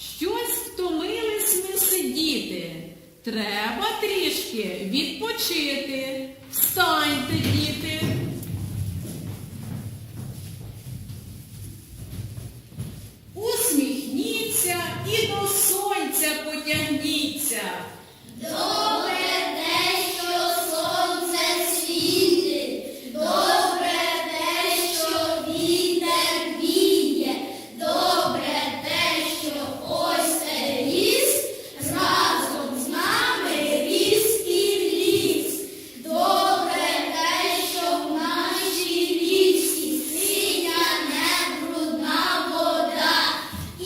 Щось втомились ми сидіти. Треба трішки відпочити. Встаньте, діти. Усміхніться і до сонця потягніться. До